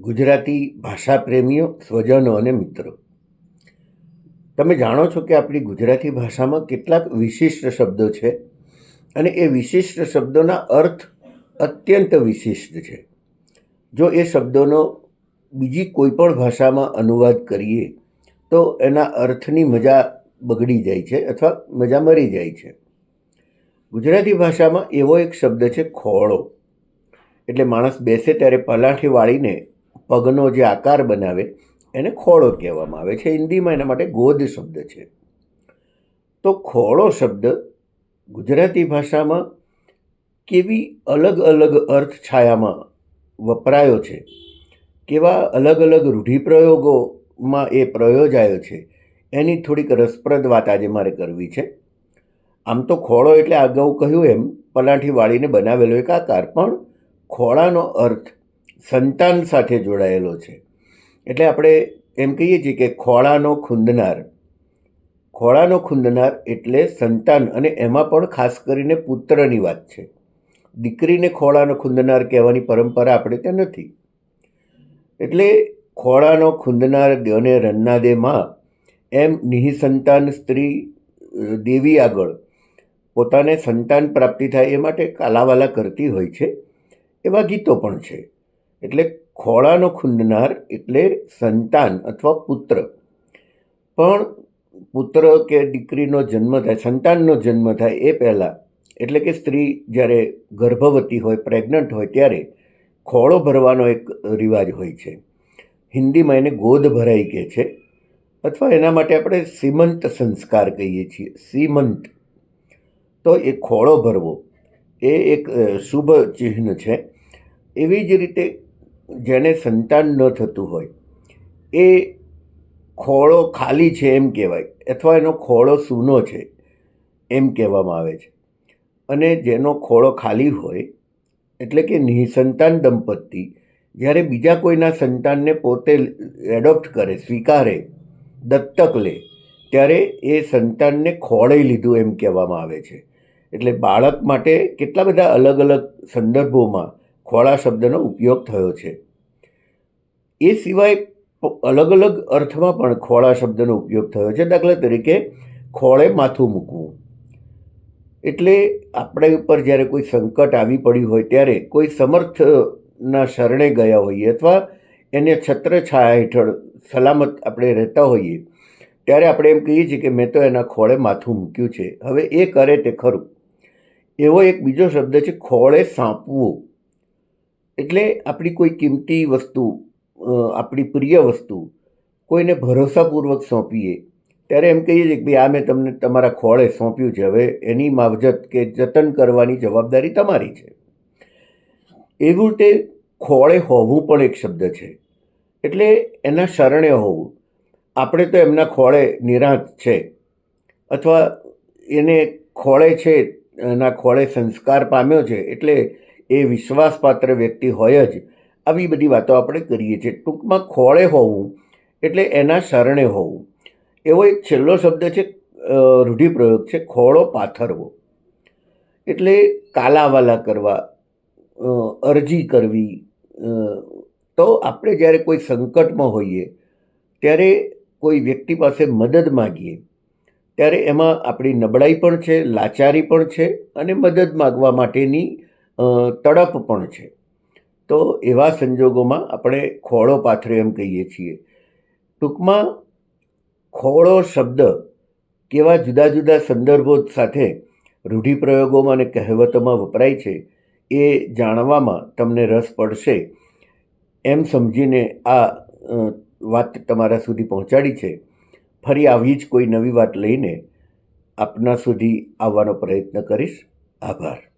ગુજરાતી ભાષા પ્રેમીઓ સ્વજનો અને મિત્રો. તમે જાણો છો કે આપણી ગુજરાતી ભાષામાં કેટલાક વિશિષ્ટ શબ્દો છે અને એ વિશિષ્ટ શબ્દોના અર્થ અત્યંત વિશિષ્ટ છે. જો એ શબ્દોનો બીજી કોઈ પણ ભાષામાં અનુવાદ કરીએ, તો એના અર્થની મજા બગડી જાય છે અથવા મજા મરી જાય છે. ગુજરાતી ભાષામાં એવો એક શબ્દ છે, ખોળો. એટલે માણસ બેસે ત્યારે પલાઠી વાળીને પગનો જે આકાર બનાવે એને ખોળો કહેવામાં આવે છે. હિન્દીમાં એના માટે ગોદ શબ્દ છે. તો ખોળો શબ્દ ગુજરાતી ભાષામાં કેવી અલગ અલગ અર્થ છાયામાં વપરાયો છે, કેવા અલગ અલગ રૂઢિપ્રયોગોમાં એ પ્રયોજાયો છે, એની થોડીક રસપ્રદ વાત આજે મારે કરવી છે. આમ તો ખોળો એટલે અગાઉ કહ્યું એમ, પલાઠી વાળીને બનાવેલો એક આકાર, પણ ખોળાનો અર્થ સંતાન સાથે જોડાયેલો છે. એટલે આપણે એમ કહીએ છીએ કે ખોળાનો ખૂંદનાર ખોળાનો ખૂંદનાર એટલે સંતાન અને એમાં પણ ખાસ કરીને પુત્રની વાત છે. દીકરીને ખોળાનો ખૂંદનાર કહેવાની પરંપરા આપણે ત્યાં નથી. એટલે ખોળાનો ખૂંદનાર દ્યોને રન્ના દે માં એમ નિઃસંતાન સ્ત્રી દેવી આગળ પોતાને સંતાન પ્રાપ્તિ થાય એ માટે કાલાવાલા કરતી હોય છે, એવા ગીતો પણ છે. એટલે ખોળાનો ખૂંદનાર એટલે સંતાન અથવા પુત્ર. પણ પુત્ર કે દીકરીનો જન્મ થાય, સંતાનનો જન્મ થાય એ પહેલાં. એટલે કે સ્ત્રી જ્યારે ગર્ભવતી હોય, પ્રેગ્નન્ટ હોય ત્યારે ખોળો ભરવાનો એક રિવાજ હોય છે. હિન્દીમાં એને ગોદ ભરાઈ કહે છે. અથવા એના માટે આપણે સીમંત સંસ્કાર કહીએ છીએ. સીમંત. તો એ ખોળો ભરવો એ એક શુભ ચિહ્ન છે. એવી જ રીતે જેને સંતાન ન થતું હોય, એ ખોળો ખાલી છે એમ કહેવાય, અથવા એનો ખોળો સૂનો છે એમ કહેવામાં આવે છે. અને જેનો ખોળો ખાલી હોય, એટલે કે નિસંતાન દંપતી, જ્યારે બીજા કોઈના સંતાનને પોતે એડોપ્ટ કરે, સ્વીકારે, દત્તક લે, ત્યારે એ સંતાનને ખોળે લીધું એમ કહેવામાં આવે છે. એટલે બાળક માટે કેટલા બધા અલગ અલગ સંદર્ભોમાં ખોળા શબ્દનો ઉપયોગ થયો છે. એ સિવાય અલગ અલગ અર્થમાં પણ ખોળા શબ્દનો ઉપયોગ થયો છે. દાખલા તરીકે, ખોળે માથું મૂકવું. એટલે આપણે ઉપર જ્યારે કોઈ સંકટ આવી પડ્યું હોય ત્યારે કોઈ સમર્થના શરણે ગયા હોઈએ અથવા એને છત્રછાયા હેઠળ સલામત આપણે રહેતા હોઈએ, ત્યારે આપણે એમ કહીએ છીએ કે મેં તો એના ખોળે માથું મૂક્યું છે. હવે એ કરે તે ખરું. એવો એક બીજો શબ્દ છે, ખોળે સાંપવું. એટલે આપણી કોઈ કિંમતી વસ્તુ આપણી પ્રિય વસ્તુ કોઈને ભરોસાપૂર્વક સોંપીએ, ત્યારે એમ કહીએ છીએ કે ભાઈ, આ મેં તમને તમારા ખોળે સોંપ્યું છે, હવે એની માવજત કે જતન કરવાની જવાબદારી તમારી છે. એવું રીતે ખોળે હોવું પણ એક શબ્દ છે. એટલે એના શરણે હોવું. આપણે તો એમના ખોળે નિરાંત છે. અથવા એને ખોળે છે, એના ખોળે સંસ્કાર પામ્યો છે, એટલે એ વિશ્વાસપાત્ર વ્યક્તિ હોય જ. આવી બધી વાતો આપણે કરીએ છીએ. ટૂંકમાં ખોળે હોવું એટલે એના શરણે હોવું. એવો એક છેલ્લો શબ્દ છે રૂઢિપ્રયોગ છે, ખોળો પાથરવો. એટલે કાલાવાલા કરવા અરજી કરવી તો આપણે જ્યારે કોઈ સંકટમાં હોઈએ, ત્યારે કોઈ વ્યક્તિ પાસે મદદ માગીએ, ત્યારે એમાં આપણી નબળાઈ પણ છે, લાચારી પણ છે અને મદદ માગવા માટેની તડપ પણ છે. તો એવા સંજોગોમાં આપણે ખોળો પાથરે એમ કહીએ છીએ. ટૂંકમાં ખોળો શબ્દ કેવા જુદા જુદા સંદર્ભો સાથે રૂઢિપ્રયોગોમાં અને કહેવતોમાં વપરાય છે એ જાણવામાં તમને રસ પડશે એમ સમજીને આ વાત તમારા સુધી પહોંચાડી છે. ફરી આવી જ કોઈ નવી વાત લઈને આપના સુધી આવવાનો પ્રયત્ન કરીશ. આભાર.